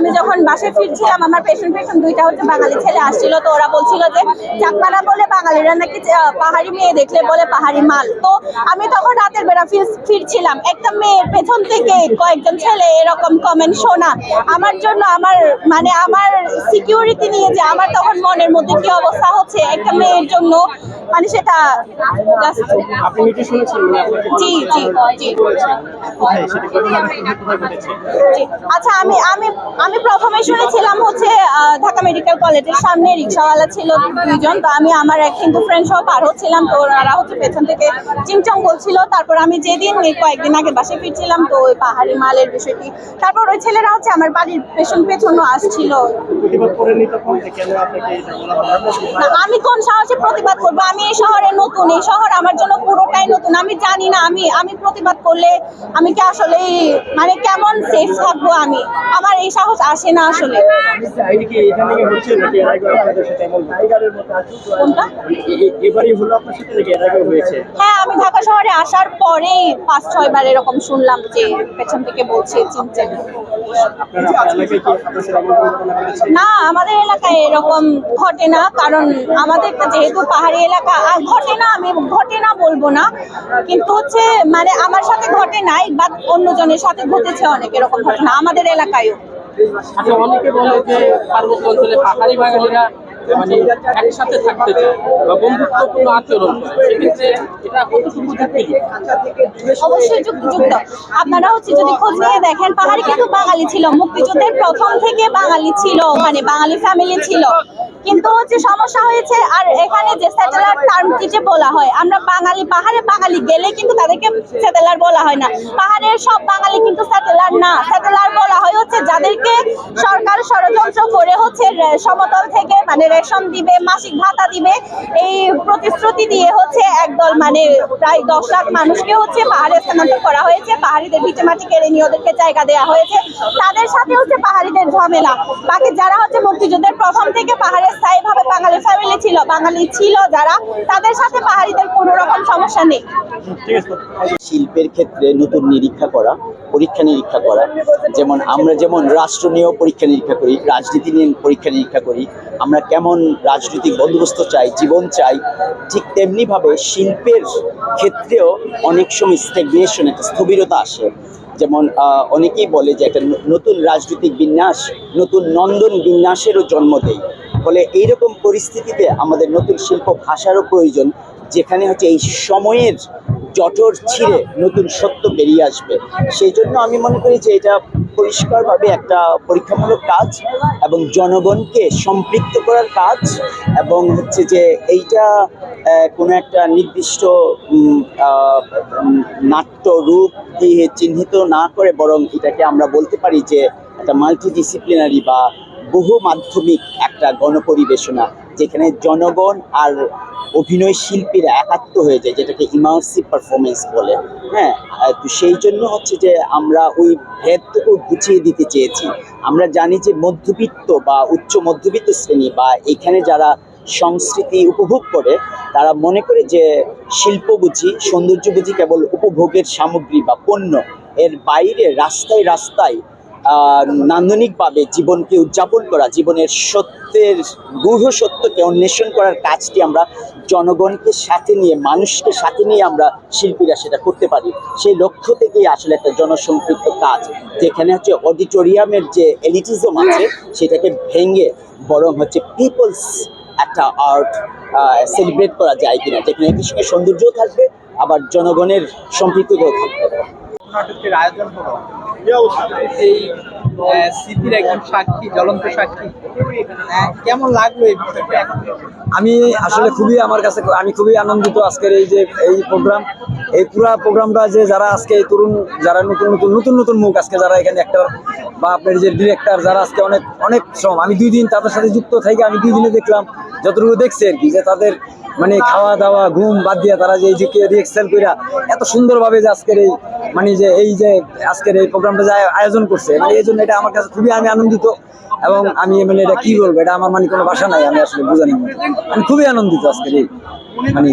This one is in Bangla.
আমি যখন বাসে ফিরছিলাম আমার পেছন পেছন দুইটা হচ্ছে বাঙালি ছেলে আসছিল তো ওরা বলছিল যে চাকমারা বলে বাঙালিরা নাকি পাহাড়ি মেয়ে দেখলে বলে পাহাড়ি মাল। তো আমি তখন রাতের বেলা ফির- ফিরছিলাম। একটা মেয়ের পেছন থেকে কয়েকজন ছেলে এরকম কমেন্ট শোনা। আমার জন্য আমার মানে আমার সিকিউরিটি নিয়ে যে আমার তখন মনের মধ্যে কি অবস্থা হচ্ছে একটা মেয়ের জন্য মানে সেটা মানে জি জি ঘটেছে জি। আচ্ছা আমি আমি আমি প্রথমে শুনেছিলাম হচ্ছে ঢাকা মেডিকেল কলেজের সামনে রিক্সাওয়ালা ছিল দুইজন তো আমি আমার এক হিন্দু ফ্রেন্ড সহ পার হচ্ছিলাম তো ওরা হচ্ছে পেছন থেকে চিংচং বলছিল তারপর আমি যেদিন কয়েকদিন আগে বাসে ফিরছিলাম তো ওই পাহাড়ি মালের বিষয়টি তারপর ওই ছেলেরা হচ্ছে আমার বাড়ির পেছন পেছনও আসছিল। আমি কোন সাহসে প্রতিবাদ করব? আমি এই শহরে নতুন এই শহর আমার জন্য পুরোটাই নতুন। আমি জানি না আমি আমি প্রতিবাদ করলে আমি কি আসলে মানে কেমন সেফ থাকব আমি? আমার এই সাহস আসে না আসলে। হয়েছে? হ্যাঁ আমি ঢাকা শহরে আসার পরেই পাঁচ ছয় বার এরকম শুনলাম যে পেছন থেকে বলছে চিনছে আপনারা আপনার এলাকায় কি আপনার সাথে এমন কোনো ঘটনা ঘটেছে? না আমাদের এলাকায় এরকম ঘটে না কারণ আমাদের যেহেতু পাহাড়ি এলাকা আর ঘটে না আমি ঘটে না বলব না। কিন্তু হচ্ছে মানে আমার সাথে ঘটে নাই বা অন্যজনের সাথে ঘটেছে অনেক এরকম ঘটনা আমাদের এলাকায়ও। আচ্ছা অনেকে বলে যে পার্বত্য অঞ্চলে পাহাড়ি বাঙালিরা মানে একসাথে থাকতে চায় বা বন্ধুত্বপূর্ণ আচরণ সেক্ষেত্রে এটা কতটুকু যুক্তি আপনারা হচ্ছে যদি খোঁজ নিয়ে দেখেন, পাহাড়ি কিন্তু বাঙালি ছিল। মুক্তিযুদ্ধের প্রথম থেকে বাঙালি ছিল মানে বাঙালি ফ্যামিলি ছিল। কিন্তু হচ্ছে সমস্যা হয়েছে, আর এখানে যে স্যাটেলার টার্মটি যে বলা হয়, আমরা বাঙালি, পাহাড়ে বাঙালি গেলে কিন্তু তাদেরকে স্যাটেলার বলা হয় না। পাহাড়ের সব বাঙালি কিন্তু স্যাটেলার না। স্যাটেলার বলা হয় হচ্ছে যাদেরকে সরকার ষড়যন্ত্র করে হচ্ছে সমতল থেকে মানে রেশন দিবে, মাসিক ভাতা দিবে, এই প্রতিশ্রুতি দিয়ে হচ্ছে একদল মানে প্রায় দশ লাখ মানুষকে হচ্ছে পাহাড়ে স্থানান্তর করা হয়েছে। পাহাড়িদের ভিটে মাটি কেড়ে নিয়ে ওদেরকে জায়গা দেওয়া হয়েছে। তাদের সাথে হচ্ছে পাহাড়িদের ঝামেলা। বাকি যারা হচ্ছে মুক্তিযুদ্ধের প্রথম থেকে পাহাড়ে স্থায়ীভাবে বাঙালি ফ্যামিলি ছিল বাঙালি ছিল যারা তাদের সাথে পাহাড়িদের কোনো রকম সমস্যা নেই। শিল্পের ক্ষেত্রে নতুন নিরীক্ষা করা পরীক্ষা নিরীক্ষা করা যেমন আমরা যেমন রাষ্ট্র নিয়েও পরীক্ষা নিরীক্ষা করি রাজনীতি নিয়ে পরীক্ষা নিরীক্ষা করি আমরা কেমন রাজনৈতিক বন্দোবস্ত চাই জীবন চাই ঠিক তেমনিভাবে শিল্পের ক্ষেত্রেও অনেক সময় স্টেগনেশন একটা স্থবিরতা আসে। যেমন অনেকেই বলে যে একটা নতুন রাজনৈতিক বিন্যাস নতুন নন্দন বিন্যাসেরও জন্ম দেয়। ফলে এইরকম পরিস্থিতিতে আমাদের নতুন শিল্প ভাষারও প্রয়োজন, যেখানে হচ্ছে এই সময়ের জটর ছিঁড়ে নতুন সত্য বেরিয়ে আসবে। সেই জন্য আমি মনে করি যে এটা পরিষ্কারভাবে একটা পরীক্ষামূলক কাজ এবং জনগণকে সম্পৃক্ত করার কাজ এবং হচ্ছে যে এইটা কোনো একটা নির্দিষ্ট নাট্য রূপ দিয়ে চিহ্নিত না করে বরং এটাকে আমরা বলতে পারি যে একটা মাল্টিডিসিপ্লিনারি বা বহু মাধ্যমিক একটা গণপরিবেশনা, যেখানে জনগণ আর অভিনয় শিল্পীরা একাত্ম হয়ে যায়, যেটাকে ইমার্সিভ পারফরমেন্স বলে। হ্যাঁ তো সেই জন্য হচ্ছে যে আমরা ওই ভেদটুকু গুছিয়ে দিতে চেয়েছি। আমরা জানি যে মধ্যবিত্ত বা উচ্চ মধ্যবিত্ত শ্রেণি বা এখানে যারা সংস্কৃতি উপভোগ করে, তারা মনে করে যে শিল্প বুঝি, সৌন্দর্য বুঝি কেবল উপভোগের সামগ্রী বা পণ্য। এর বাইরে রাস্তায় রাস্তায় নান্দনিকভাবে জীবনকে উদযাপন করা, জীবনের সত্যের, গূঢ় সত্যকে অন্বেষণ করার কাজটি আমরা জনগণকে সাথে নিয়ে, মানুষকে সাথে নিয়ে আমরা শিল্পীরা সেটা করতে পারি। সেই লক্ষ্য থেকেই আসলে একটা জনসম্পৃক্ত কাজ, যেখানে হচ্ছে অডিটোরিয়ামের যে এলিটিজম আছে, সেটাকে ভেঙে বরং হচ্ছে পিপলস একটা আর্ট সেলিব্রেট করা যায় কিনা, যেখানে একই সঙ্গে সৌন্দর্যও থাকবে, আবার জনগণের সম্পৃক্ততাও থাকবে। নাটকের আয়োজন হলো এই স্মৃতির একজন সাক্ষী, জ্বলন্ত সাক্ষী। কেমন লাগল এই আমি আসলে খুবই আমার কাছে আমি খুবই আনন্দিত আজকের এই যে, এই প্রোগ্রাম। এই পুরা প্রোগ্রামটা যে যারা আজকে এই তরুণ, যারা নতুন নতুন নতুন নতুন মুখ আজকে যারা এখানে একটা বা আপনার যে ডিরেক্টর যারা আজকে অনেক অনেক শ্রম। আমি দুই দিন তাদের সাথে যুক্ত থেকে আমি দুই দিনে দেখলাম, যতটুকু দেখছি আর কি, যে তাদের মানে খাওয়া দাওয়া, ঘুম বাদ দিয়ে তারা যে এই যে রিএক্সেল কইরা এত সুন্দরভাবে যে আজকের এই মানে যে এই যে আজকের এই প্রোগ্রামটা যে আয়োজন করছে মানে এই জন্য এটা আমার কাছে খুবই আমি আনন্দিত এবং আমি মানে এটা কি বলব, এটা আমার মানে কোনো ভাষা নাই, আমি আসলে বোঝানি আমি খুবই আনন্দিত আজকের এই মানে